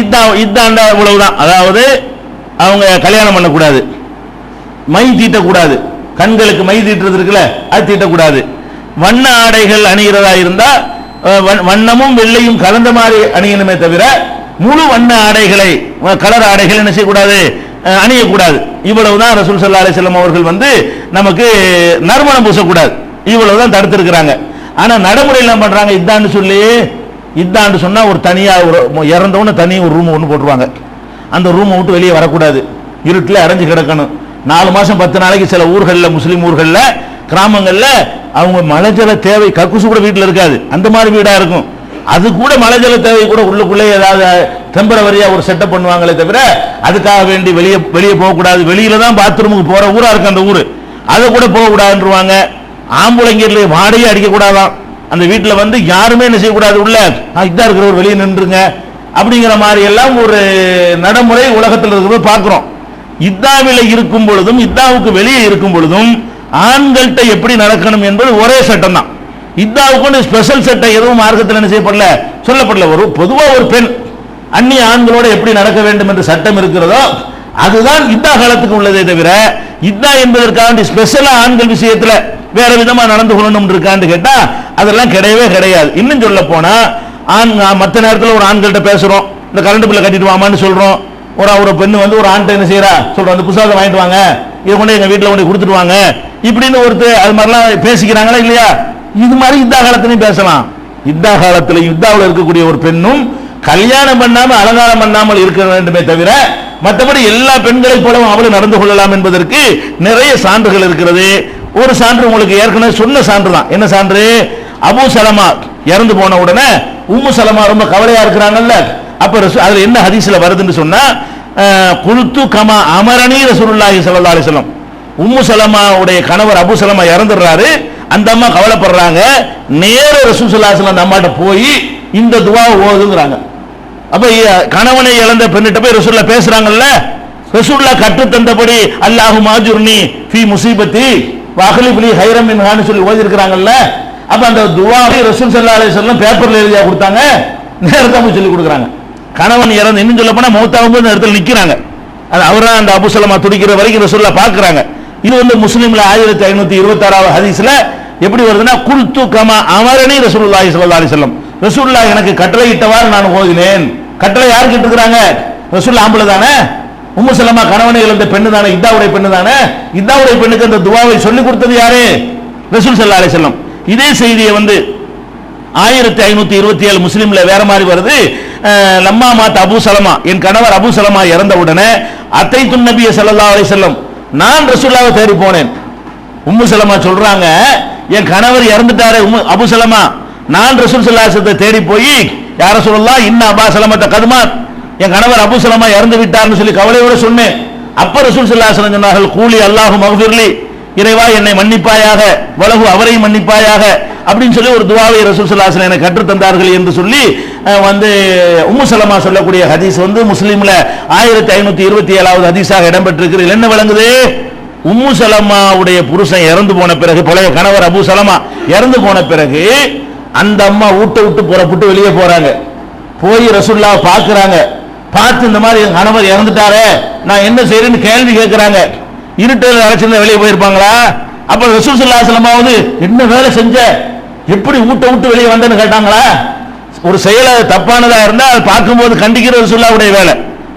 இதான் இத்தா இவ்வளவுதான். அதாவது அவங்க கல்யாணம் பண்ணக்கூடாது. மை தீட்டக்கூடாது. கண்களுக்கு மை தீட்டுறது இருக்குல்ல அது தீட்டக்கூடாது. வண்ண ஆடைகள் அணிகிறதா இருந்தா வண்ணமும் வெள்ளையும் கலந்த மாதிரி அணியணுமே தவிர முழு வண்ண ஆடைகளை கலர் ஆடைகள் என்ன செய்யக்கூடாது? அணியக்கூடாது. இவ்வளவுதான் ரசூல் சல்லா அலிஸ்லாம் அவர்கள் வந்து நமக்கு நறுமணம் பூசக்கூடாது. இவ்வளவுதான் தடுத்திருக்கிறாங்க. ஆனா நடைமுறையில் என்ன பண்றாங்க? இதான்னு சொல்லி இதாண்டு சொன்னால் ஒரு தனியாக ஒரு இறந்தவொன்னு தனி ஒரு ரூம் ஒன்று போட்டுருவாங்க. அந்த ரூமை விட்டு வெளியே வரக்கூடாது. இருட்டில் அடைஞ்சு கிடக்கணும். நாலு மாதம் பத்து நாளைக்கு சில ஊர்களில் முஸ்லீம் ஊர்களில் கிராமங்களில் அவங்க மலைஜல தேவை கக்குசு கூட வீட்டில் இருக்காது. அந்த மாதிரி வீடாக இருக்கும். அது கூட மலைஜல தேவை கூட உள்ளுக்குள்ளே ஏதாவது டெம்பரவரியாக ஒரு செட்டப் பண்ணுவாங்களே தவிர அதுக்காக வேண்டி வெளியே வெளியே போகக்கூடாது. வெளியில தான் பாத்ரூமுக்கு போகிற ஊராக இருக்கு அந்த ஊர். அதை கூட போகக்கூடாதுன்றவாங்க. ஆம்புளைங்கர்ல வாடகை அடிக்கக்கூடாதாம் அந்த வீட்டில் வந்து யாருமே என்ன செய்யக்கூடாது உள்ள "ஆ, இருக்கிறவர் வெளியே நின்றுங்க அப்படிங்கிற மாதிரி எல்லாம் ஒரு நடைமுறை உலகத்தில் இருக்கிறத பார்க்குறோம். இத்தாவில் இருக்கும் பொழுதும் இத்தாவுக்கு வெளியே இருக்கும் பொழுதும் ஆண்கள்கிட்ட எப்படி நடக்கணும் என்பது ஒரே சட்டம் தான் இத்தாவுக்கு ஸ்பெஷல் சட்டம் எதுவும் மார்க்கத்தில் என்ன செய்யப்படல சொல்லப்படல. ஒரு பொதுவாக ஒரு பெண் அந்நிய ஆண்களோட எப்படி நடக்க வேண்டும் என்ற சட்டம் இருக்கிறதோ அதுதான் இத்தா காலத்துக்கு உள்ளதே தவிர இத்தா என்பதற்காக ஸ்பெஷலா ஆண்கள் விஷயத்துல வேற விதமா நடந்து கொள்ளணும் இருக்கான்னு கேட்டா அதெல்லாம் கிடையவே கிடையாது. இன்னும் சொல்ல போனா ஆண் மற்ற நேரத்தில் ஒரு ஆண்கள்ட்ட பேசுறோம். இந்த கரண்ட் பில்லை கட்டிட்டு வாமான்னு சொல்றோம். ஒரு ஒரு பெண்ணு வந்து ஒரு ஆண்கிட்ட என்ன செய்யறா சொல்றோம் அந்த புத்தகத்தை வாங்கிட்டு வாங்க. இதை கொண்டு எங்க வீட்டில் கொண்டு கொடுத்துட்டு வாங்க. இப்படின்னு ஒருத்தர் அது மாதிரிலாம் பேசிக்கிறாங்களா இல்லையா? இது மாதிரி யுத்தா காலத்திலையும் பேசலாம். யுத்தா காலத்தில் யுத்தாவில் இருக்கக்கூடிய ஒரு பெண்ணும் கல்யாணம் பண்ணாமல் அலங்காரம் பண்ணாமல் இருக்க வேண்டுமே தவிர மற்றபடி எல்லா பெண்களை போலவும் அவளும் நடந்து கொள்ளலாம் என்பதற்கு நிறைய சான்றுகள் இருக்கிறது. ஒரு சான்று உங்களுக்கு ஏற்கனவே சொன்ன சான்று தான். என்ன சான்று? அபு சலமா இறந்து போன உடனே உம்மு சலமா ரொம்ப கவலையா இருக்கிறாங்கல்ல. அப்ப அதுல என்ன ஹதீஸ்ல வருதுன்னு சொன்னா குழுத்து கமா அமரணி ரசூலுல்லாஹி சல்லா அலைஹி உம்மு சலமாவுடைய கணவர் அபு சலமா இறந்துடுறாரு. அந்த அம்மா கவலைப்படுறாங்க. நேர ரசூல் ஸல்லல்லாஹு அந்த அம்மாட்ட போய் இந்த துவாவை ஓதுங்கிறாங்க. அப்ப கணவனை இழந்த பெண்ணிட்ட போய் ரசூல்லா பேசுறாங்கல்ல. ரசூல்லா கற்று தந்தபடி அல்லாஹு மாஜுர்னி ஃபி முசீபத்தி. வஹலிப்லி ஹைரம் மின்ஹான்னு சொல்லி ஓதிருக்கிறாங்கல்ல அப்போ அப்ப அந்த துவாவை ரசூல் சல்லா அலி சொல்லம் பேப்பர்ல எழுதியா கொடுத்தாங்க. நேரத்தை போய் சொல்லி கொடுக்குறாங்க. கணவன் இறந்து இன்னும் சொல்ல போனா மௌத்தாவும் போது இடத்துல நிக்கிறாங்க. அது அவரா அந்த அபுசலமா துடிக்கிற வரைக்கும் ரசூல்லா பாக்குறாங்க இது வந்து முஸ்லீம்ல ஆயிரத்தி ஐநூத்தி இருபத்தி ஆறாவது ஹதீஸ்ல எப்படி வருதுன்னா குல்து கமா அமரணி ரசூலுல்லாஹி சல்லா அலி சொல்லம் ரசூல்லா எனக்கு கட்டளை இட்டவாறு நான் ஓதினேன். கட்டளை யாருக்கு இருக்கிறாங்க? ரசூல்லா ஆம்பளை தானே? உம்மு சலமா கணவனை இழந்த பெண்ணு தானே இதாவுடைய பெண்ணு தானே இதாவுடைய பெண்ணுக்கு அந்த துவாவை சொல்லி கொடுத்தது யாரு? ரசூல் ஸல்லல்லாஹு அலைஹி செல்லம் இதே செய்தியை வந்து ஆயிரத்தி ஐநூத்தி இருபத்தி ஏழு முஸ்லீம்ல வேற மாதிரி வருது. லம்மா மாத் அபு சலமா என் கணவர் அபு சலமா இறந்த உடனே அத்தை துன்னபிய ஸல்லல்லாஹு அலைஹி செல்லம் நான் ரசூல்லாவை தேடி போனேன். உம்மு சலமா சொல்றாங்க என் கணவர் இறந்துட்டாரு உம்மு அபு சலமா. நான் ரசூல் சல்லாசத்தை தேடி போய் யார சொல்லலாம் இன்ன அபா சலமத்தை கதுமாத். என் கணவர் அபுசலமா இறந்து விட்டார்னு சொல்லி கவலையோட சொன்னேன். அப்ப ரசூல் சல்லாசலம் சொன்னார்கள் கூலி அல்லாஹு மகபிர்லி இறைவா என்னை மன்னிப்பாயாக வலகு அவரையும் மன்னிப்பாயாக அப்படின்னு சொல்லி ஒரு துவாவை ரசூல் சல்லாசலம் எனக்கு கற்றுத் தந்தார்கள் என்று சொல்லி வந்து உம்மு சலமா சொல்லக்கூடிய ஹதீஸ் வந்து முஸ்லீம்ல ஆயிரத்தி ஐநூத்தி இருபத்தி ஏழாவது ஹதீஸாக இடம்பெற்றிருக்கிறது. என்ன விளங்குது? உம்மு சலமாவுடைய புருஷன் இறந்து போன பிறகு பழைய கணவர் அபு சலமா இறந்து போன பிறகு அந்த அம்மா ஊட்ட விட்டு புறப்பட்டு வெளியே போறாங்க. போய் ரசுல்லா பார்க்குறாங்க. பார்த்து இந்த மாதிரி என் கணவர் இறந்துட்டாரே நான் என்ன செய்யறேன்னு கேள்வி கேட்கிறாங்க இருட்டில் அழைச்சிருந்தா வெளியே போயிருப்பாங்களா? அப்ப ரசூசல்லாசலமாவது என்ன வேலை செஞ்ச? எப்படி ஊட்ட விட்டு வெளியே வந்தேன்னு கேட்டாங்களா? ஒரு செயலை தப்பானதா இருந்தா அதை பார்க்கும்போது கண்டிக்கிற ரசூல்லாவுடைய வேலை.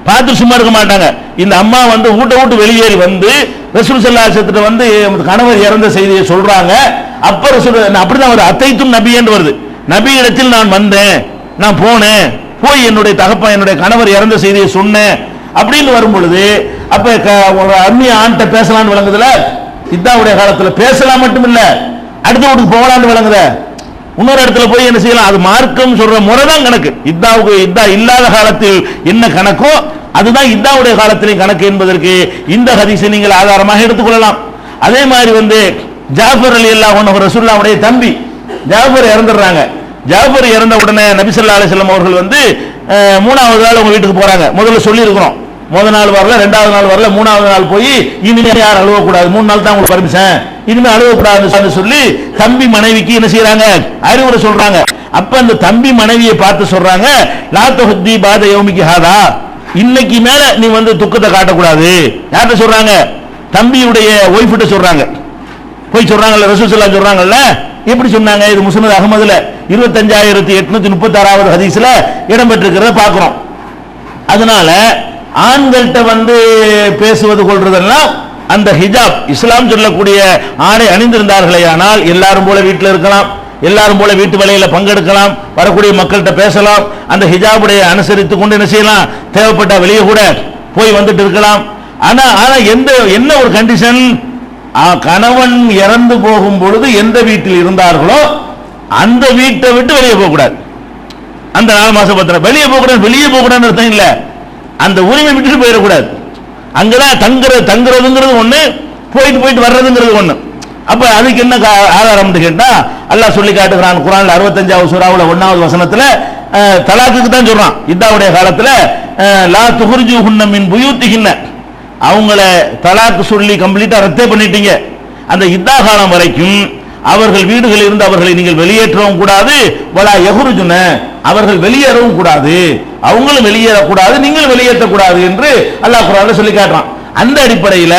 பார்த்து சும்மா இருக்க மாட்டாங்க. இந்த அம்மா வந்து ஊட்ட விட்டு வெளியேறி வந்து ரசூல் சல்லாசத்துல வந்து கணவர் இறந்த செய்தியை சொல்றாங்க. அப்ப ரசூல் அப்படிதான் ஒரு அத்தைத்தும் நபி என்று வருது. நபி இடத்தில் நான் வந்தேன் நான் போனேன். போய் என்னுடைய தகப்பன் என்னுடைய கணவர் இறந்த செய்தியை சொன்னேன். அப்படின்னு வரும் பொழுது அப்ப க- ஒரு அந்நிய ஆண்கிட்ட பேசலாம்னு விளங்குதுல? இதாவுடைய காலத்துல பேசலாம் மட்டும் இல்ல அடுத்த வீட்டுக்கு போகலாம்னு விளங்குத? இன்னொரு இடத்துல போய் என்ன செய்யலாம்? அது மார்க்கம் சொல்ற முறை தான் கணக்கு. இத்தாவுக்கு இத்தா இல்லாத காலத்தில் என்ன கணக்கோ அதுதான் இத்தாவுடைய காலத்திலையும் கணக்கு என்பதற்கு இந்த ஹதீஸை நீங்கள் ஆதாரமாக எடுத்துக்கொள்ளலாம். அதே மாதிரி வந்து ஜாஃபர் அலி அல்லாஹ் ரசூல்லாவுடைய தம்பி ஜாஃபர் இறந்துடுறாங்க. ஜாஃபர் இறந்த உடனே நபிசல்லா அலிஸ்லாம் அவர்கள் வந்து மூணாவது நாள் உங்க வீட்டுக்கு போறாங்க. முதல்ல சொல்லியிருக்கிறோம். முதல் நாள் வரல ரெண்டாவது நாள் வரல மூணாவது நாள் போய் இனிமே யார் அழுவக்கூடாது. மூணு நாள் தான் உங்களுக்கு பர்மிஷன் இனிமே அழுவக்கூடாதுன்னு சொல்லி தம்பி மனைவிக்கு என்ன செய்யறாங்க அறிவுரை சொல்றாங்க. அப்ப அந்த தம்பி மனைவியை பார்த்து சொல்றாங்க லா பாத யோமிக்கு ஹாதா. இன்னைக்கு மேல நீ வந்து துக்கத்தை காட்டக்கூடாது. யார்கிட்ட சொல்றாங்க? தம்பியுடைய ஒய்ஃப்ட்ட சொல்றாங்க. போய் சொல்றாங்கல்ல ரசூசல்லா சொல்றாங்கல்ல? எப்படி சொன்னாங்க? இது முஸ்னத் அகமதுல. இருபத்தஞ்சாயிரத்தி எட்நூத்தி முப்பத்தி ஆறாவது ஹதீஸ்ல இடம்பெற்றிருக்கிறத பார்க்கிறோம். அதனால ஆண்கள்கிட்ட வந்து பேசுவது கொள்றதெல்லாம் அந்த ஹிஜாப் இஸ்லாம் சொல்லக்கூடிய ஆடை அணிந்திருந்தார்களே ஆனால் எல்லாரும் போல வீட்டில் இருக்கலாம் எல்லாரும் போல வீட்டு வேலையில பங்கெடுக்கலாம் வரக்கூடிய மக்கள்கிட்ட பேசலாம் அந்த ஹிஜாபுடைய அனுசரித்து கொண்டு என்ன செய்யலாம்? தேவைப்பட்ட வெளியே கூட போய் வந்துட்டு இருக்கலாம். ஆனா ஆனா எந்த என்ன ஒரு கண்டிஷன் கணவன் இறந்து போகும் பொழுது எந்த வீட்டில் இருந்தார்களோ அந்த வீட்டை விட்டு வெளியே போகக்கூடாது. அந்த நாலு மாசம் பத்திரம் வெளியே போகக்கூடாது வெளியே போகக்கூடாதுன்னு அர்த்தம் இல்ல. அந்த உரிமை விட்டுட்டு போயிடக்கூடாது. அங்கதான் தங்குறது தங்குறதுங்கிறது ஒண்ணு போயிட்டு போயிட்டு வர்றதுங்கிறது ஒண்ணு. அப்ப அதுக்கு என்ன கா- ஆதாரம்னு கேட்டா அல்லாஹ் சொல்லி காட்டுகிறான் குரான் அறுபத்தஞ்சாவது சூறாவுல ஒன்னாவது வசனத்துல தலாக்குக்கு தான் சொல்றான். இதாவுடைய காலத்துல லா துகுர்ஜு ஹுன்னமின் புயூத்திகின்ன அவங்கள தலாக்கு சொல்லி கம்ப்ளீட்டா ரத்தே பண்ணிட்டீங்க. அந்த இத்தா காலம் வரைக்கும் அவர்கள் வீடுகளில் இருந்து அவர்களை நீங்கள் வெளியேற்றவும் கூடாது. வலா எகுருஜுன அவர்கள் வெளியேறவும் கூடாது. அவங்களும் வெளியேறக்கூடாது நீங்கள் வெளியேற்றக்கூடாது என்று அல்லாஹ் குரான்ல சொல்லி காட்டுறான். அந்த அடிப்படையில்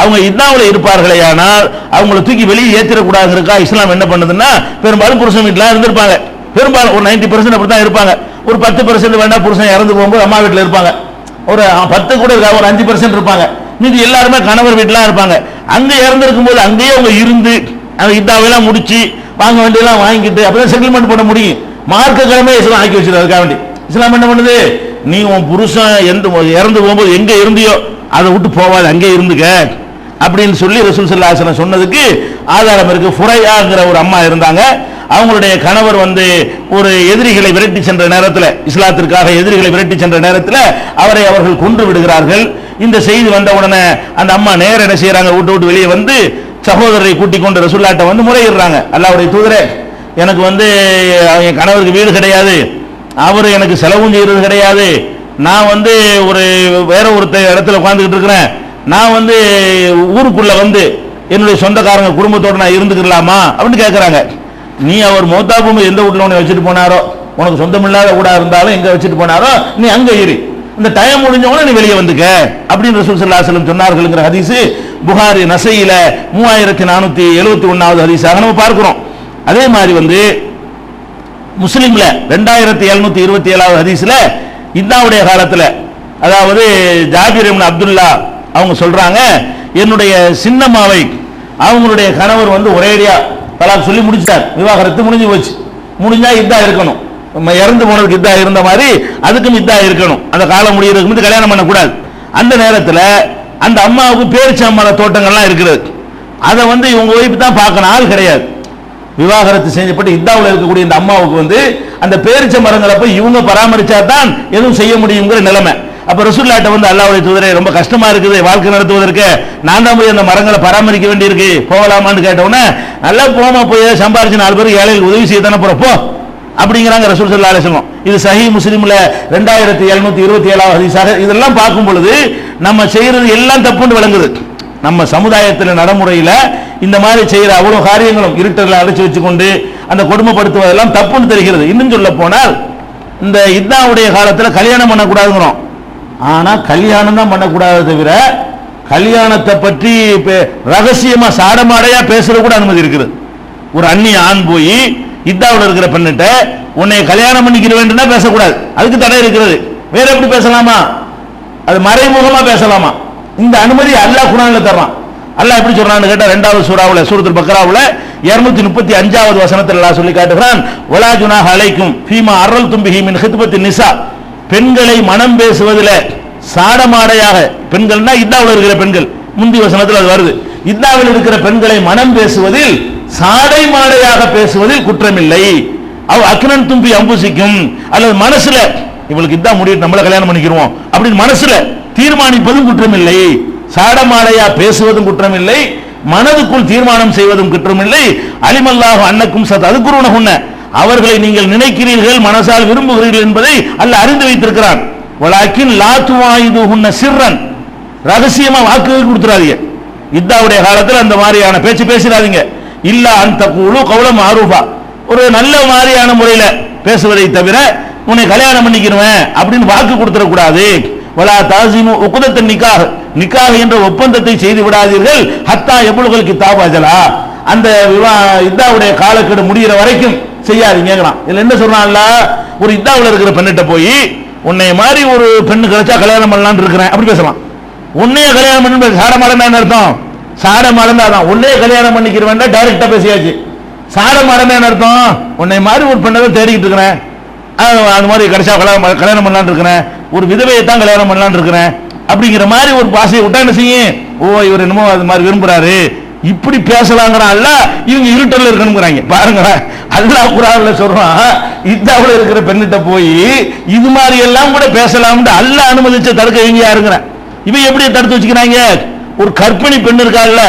அவங்க இன்னாவில் இருப்பார்களே ஆனால் அவங்கள தூக்கி வெளியே ஏற்றிடக்கூடாதுங்கிறக்கா இஸ்லாம் என்ன பண்ணுதுன்னா பெரும்பாலும் புருஷன் வீட்டில் இருந்திருப்பாங்க. பெரும்பாலும் ஒரு நைன்டி பர்சன்ட் அப்படி தான் இருப்பாங்க. ஒரு பத்து பர்சன்ட் வேணா புருஷன் இறந்து போகும்போது அம்மா வீட்டில் இருப்பாங்க. ஒரு பத்து கூட இருக்காங்க ஒரு அஞ்சு பர்சன்ட் இருப்பாங்க. மீதி எல்லாருமே கணவர் வீட்டிலாம் இருப்பாங்க. அங்கே இறந்துருக்கும் போது அங்கேயே அவங்க இருந்து அந்த இதாவெல்லாம் முடிச்சு வாங்க வேண்டியெல்லாம் வாங்கிட்டு அப்பதான் செட்டில்மெண்ட் பண்ண முடியும். மார்க்க கிழமை இஸ்லாம் ஆக்கி வச்சிருக்காரு அதுக்காக வேண்டி. இஸ்லாம் என்ன பண்ணுது? நீ உன் புருஷன் எந்த இறந்து போகும்போது எங்க இருந்தியோ அதை விட்டு போவாது அங்கே இருந்துக்க. அப்படின்னு சொல்லி ரசூல் சல்லாஹ் சொன்னதுக்கு ஆதாரம் இருக்கு. ஃபுரையாங்கிற ஒரு அம்மா இருந்தாங்க. அவங்களுடைய கணவர் வந்து ஒரு எதிரிகளை விரட்டி சென்ற நேரத்தில் இஸ்லாத்திற்காக எதிரிகளை விரட்டி சென்ற நேரத்தில் அவரை அவர்கள் கொன்று விடுகிறார்கள். இந்த செய்தி வந்த உடனே அந்த அம்மா நேர என்ன செய்யறாங்க விட்டு விட்டு வெளியே வந்து சகோதரரை கூட்டிக் கொண்டு ரசுல்லாட்ட வந்து முறையிடுறாங்க. அல்லாவுடைய தூதரே எனக்கு வந்து என் கணவருக்கு வீடு கிடையாது. அவர் எனக்கு செலவும் செய்யறது கிடையாது. நான் வந்து ஒரு வேற ஒருத்த இடத்துல உட்காந்துக்கிட்டு இருக்கிறேன். நான் வந்து ஊருக்குள்ள வந்து என்னுடைய சொந்தக்காரங்க குடும்பத்தோட நான் இருந்துக்கலாமா அப்படின்னு கேட்குறாங்க நீ அவர் மௌத்தாபூமி எந்த வீட்டில் உன்னை வச்சுட்டு போனாரோ? உனக்கு சொந்தம் இல்லாத இருந்தாலும் எங்கே வச்சுட்டு போனாரோ? நீ அங்கே இரு. இந்த டைம் முடிஞ்ச உடனே நீ வெளியே வந்துக்க. அப்படின்னு ரசூல் ஸல்லல்லாஹு சொன்னார்களுங்கிற வஸல்லம் சொன்னார்கள்ங்கிற ஹதீஸ் புகாரி நசையில மூவாயிரத்தி நானூத்தி எழுபத்தி ஒன்னாவது ஹதீஸாக நம்ம பார்க்கிறோம். அதே மாதிரி வந்து முஸ்லீம்ல ரெண்டாயிரத்தி எழுநூத்தி இருபத்தி ஏழாவது ஹதீஸ்ல இந்தாவுடைய காலத்துல அதாவது ஜாபிர் அப்துல்லா அவங்க சொல்றாங்க என்னுடைய சின்னம்மாவை அவங்களுடைய கணவர் வந்து ஒரேடியா தலாக் சொல்லி முடிச்சார் விவாகரத்து முடிஞ்சு போச்சு. முடிஞ்சா இதா இருக்கணும். நம்ம இறந்து போனதுக்கு இதா இருந்த மாதிரி அதுக்கும் இதா இருக்கணும். அந்த காலம் முடியறதுக்கு முந்தி கல்யாணம் பண்ணக்கூடாது. அந்த நேரத்தில் அந்த அம்மாவுக்கு பேரிச்சம்பழ தோட்டங்கள்லாம் இருக்கிறது அதை வந்து இவங்க ஒய்ஃப் தான் பார்க்கணும். ஆள் கிடையாது. விவாகரத்து செஞ்சப்பட்டு இத்தாவில் இருக்கக்கூடிய இந்த அம்மாவுக்கு வந்து அந்த பேரிச்ச மரங்களை போய் இவங்க பராமரிச்சா தான் எதுவும் செய்ய முடியுங்கிற நிலைமை. அப்ப ரசூல்லாட்ட வந்து அல்லாவுடைய தூதரே ரொம்ப கஷ்டமா இருக்குது. வாழ்க்கை நடத்துவதற்கு நான் தான் போய் அந்த மரங்களை பராமரிக்க வேண்டியிருக்கு. போகலாமான்னு கேட்டவுடனே நல்லா போமா போய் சம்பாரிச்சு நாலு பேர் ஏழைகள் உதவி செய்ய தானே போற அப்படிங்கிறாங்க ரசூல் சல்லா அலிஸ்லம் இது சஹி முஸ்லீமில் ரெண்டாயிரத்தி எழுநூத்தி இருபத்தி ஏழாவது ஹதீஸாக இதெல்லாம் பார்க்கும் பொழுது நம்ம செய்யறது எல்லாம் தப்புன்னு விளங்குது. நம்ம சமுதாயத்தில் நடைமுறையில் இந்த மாதிரி செய்கிற அவ்வளோ காரியங்களும் இருட்டர்ல அடைச்சி வச்சுக்கொண்டு அந்த கொடுமைப்படுத்துவதெல்லாம் தப்புன்னு தெரிகிறது. இன்னும் சொல்ல போனால் இந்த இத்தாவுடைய காலத்தில் கல்யாணம் பண்ணக்கூடாதுங்கிறோம். ஆனால் கல்யாணம் தான் பண்ணக்கூடாது தவிர கல்யாணத்தை பற்றி இப்போ ரகசியமாக சாடமாடையாக பேசுறது கூட அனுமதி இருக்குது. ஒரு அந்நிய ஆண் போய் இத்தாவில் இருக்கிற பெண்ணிட்ட உன்னை கல்யாணம் பண்ணிக்கிற வேண்டும்னா பேசக்கூடாது. அதுக்கு தடை இருக்கிறது. வேற எப்படி பேசலாமா? அது மறைமுகமா பேசலாமா? இந்த அனுமதி அல்லாஹ் குரான்ல தர்றான். அல்லாஹ் எப்படி சொல்றான்னு கேட்டா ரெண்டாவது சூறாவுல சூரத்தில் பக்ராவுல 235 முப்பத்தி அஞ்சாவது வசனத்தில் அல்லாஹ் சொல்லி காட்டுகிறான் வலா அழைக்கும் அலைக்கும் ஃபீமா அர்ரல் தும்பிஹி மின் ஹித்பத்தி நிசா பெண்களை மனம் பேசுவதில் சாடமாடையாக பெண்கள்னா இத்தாவில் இருக்கிற பெண்கள். முந்தி வசனத்தில் அது வருது. இத்தாவில் இருக்கிற பெண்களை மனம் பேசுவதில் சாடை மாடையாக பேசுவதில் குற்றமில்லை. அவ் அக்னன் தும்பி அம்புசிக்கும். அல்லது மனசுல இவளுக்கு இதான் முடியும் நம்மள கல்யாணம் பண்ணிக்கிறோம் அப்படின்னு மனசுல தீர்மானிப்பதும் குற்றமில்லை. சாடமாடையா பேசுவதும் குற்றமில்லை. மனதுக்குள் தீர்மானம் செய்வதும் குற்றமில்லை. அலிமல்லாக அன்னக்கும் சத் அது குருணகுன்ன அவர்களை நீங்கள் நினைக்கிறீர்கள் மனசால் விரும்புகிறீர்கள் என்பதை அல்ல அறிந்து வைத்திருக்கிறான். வலாக்கின் லாத்துவாயுதுகுன்ன சிறன் ரகசியமா வாக்குகள் கொடுத்துறாதீங்க. இத்தாவுடைய காலத்தில் அந்த மாதிரியான பேச்சு பேசிடாதீங்க. இல்ல அந்த குழு கவுளம் ஆரூபா ஒரு நல்ல மாதிரியான முறையில பேசுவதை தவிர உன்னை கல்யாணம் பண்ணிக்கிறவன் அப்படின்னு வாக்கு கொடுத்துடக்கூடாது வலா தாசிமு உக்குதத்தின் நிக்காக நிக்காக என்ற ஒப்பந்தத்தை செய்து விடாதீர்கள். ஹத்தா எவ்வளவுகள் கித்தாப் அஜலா. அந்த விவா இத்தாவுடைய காலக்கெடு முடிகிற வரைக்கும் செய்யாதீங்கிறான் இதுல என்ன சொல்றான்ல? ஒரு இத்தாவில் இருக்கிற பெண்ணிட்ட போய் உன்னை மாதிரி ஒரு பெண்ணு கிடைச்சா கல்யாணம் பண்ணலான்னு இருக்கிறேன். அப்படி பேசலாம் உன்னையே கல்யாணம் பண்ணி சாட என்ன அர்த்தம்? சாட மறந்தாதான் உன்னே கல்யாணம் பண்ணிக்கிறவன் டைரக்டா பேசியாச்சு. சாட மாடனா என்ன அர்த்தம்? உன்னை மாதிரி ஒரு பெண்ணை தான் தேடிக்கிட்டு இருக்கிறேன். அது மாதிரி கடைசியாக கல்யாணம் கல்யாணம் பண்ணலான்னு இருக்கிறேன். ஒரு விதவையை தான் கல்யாணம் பண்ணலாம்னு இருக்கிறேன். அப்படிங்கிற மாதிரி ஒரு பாசையை விட்டா என்ன செய்யும்? ஓ இவர் என்னமோ அது மாதிரி விரும்புறாரு. இப்படி பேசலாங்கிறான் அல்ல இவங்க இருட்டல் இருக்கணுங்கிறாங்க பாருங்களேன். அல்லாஹ் குரான்ல சொல்றான் இத்தாவுல இருக்கிற பெண்ணிட்ட போய் இது மாதிரி எல்லாம் கூட பேசலாம்னு அல்ல அனுமதிச்ச தடுக்க இவங்க யாருங்கிறேன்? இவன் எப்படி தடுத்து வச்சுக்கிறாங்க? ஒரு கர்ப்பிணி பெண் இருக்காள்ல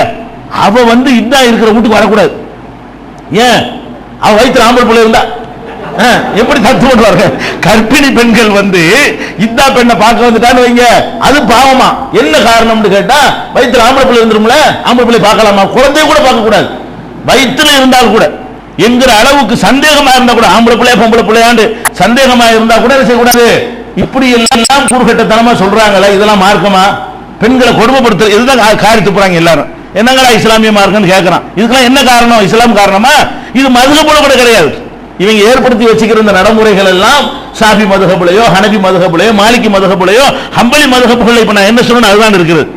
அவ வந்து இதா இருக்கிற வீட்டுக்கு வரக்கூடாது. ஏன்? அவ வயிற்று ஆம்பளை பிள்ளை இருந்தா. ஆ, எப்படி தத்து பண்ணுவாங்க கர்ப்பிணி பெண்கள் வந்து இதா பெண்ணை பார்க்க வந்துட்டான்னு வைங்க. அது பாவமா. என்ன காரணம்னு கேட்டா வயிற்றுல ஆம்பளை பிள்ளை இருந்துரும்ல ஆம்பளை பிள்ளை பார்க்கலாமா? குழந்தைய கூட பார்க்க கூடாது வயிற்றுல இருந்தால் கூட என்கிற அளவுக்கு சந்தேகமா இருந்தா கூட ஆம்பளை பிள்ளையா பொம்பளை பிள்ளையாண்டு சந்தேகமா இருந்தா கூட என்ன செய்யக்கூடாது? இப்படி எல்லாம் கூறுகட்டத்தனமா சொல்றாங்களே இதெல்லாம் மார்க்கமா? பெண்களை கொடுமைப்படுத்துற இதுதான் கா- காரி துப்புறாங்க எல்லாரும். என்னங்களா இஸ்லாமிய இருக்குன்னு கேட்கறான் இதுக்கெல்லாம் என்ன காரணம்? இஸ்லாம் காரணமா? இது மதுகபுல கூட கிடையாது. இவங்க ஏற்படுத்தி வச்சுக்கிற இந்த நடைமுறைகள் எல்லாம் சாபி மதுகபுலையோ ஹனபி மதுகபுலையோ மாலிகி மதுகபுலையோ ஹம்பலி மதுகபுகள் இப்ப நான் என்ன சொல்லணும் அதுதான் இருக்குது.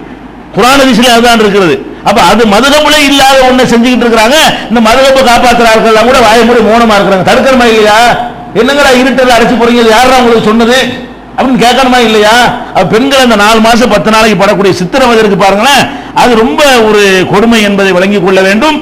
குரான் ஹதீஸ்ல அதுதான் இருக்கிறது அப்ப அது மதுகபுலே இல்லாத ஒண்ணு செஞ்சுக்கிட்டு இருக்கிறாங்க. இந்த மதுகப்பு காப்பாத்துறார்கள் கூட வாய மூடி மோனமா இருக்கிறாங்க. தடுக்கிறமா இல்லையா? என்னங்கடா இருட்டில் அடைச்சு போறீங்க? யாரா உங்களுக்கு சொன்னது? அப்படின்னு கேட்கணுமா இல்லையா? பெண்கள் அந்த நாலு மாசம் பத்து நாளைக்கு படக்கூடிய சித்திரவதை இருக்கு பாருங்களேன். அது ரொம்ப ஒரு கொடுமை என்பதை விளங்கிக் கொள்ள வேண்டும்.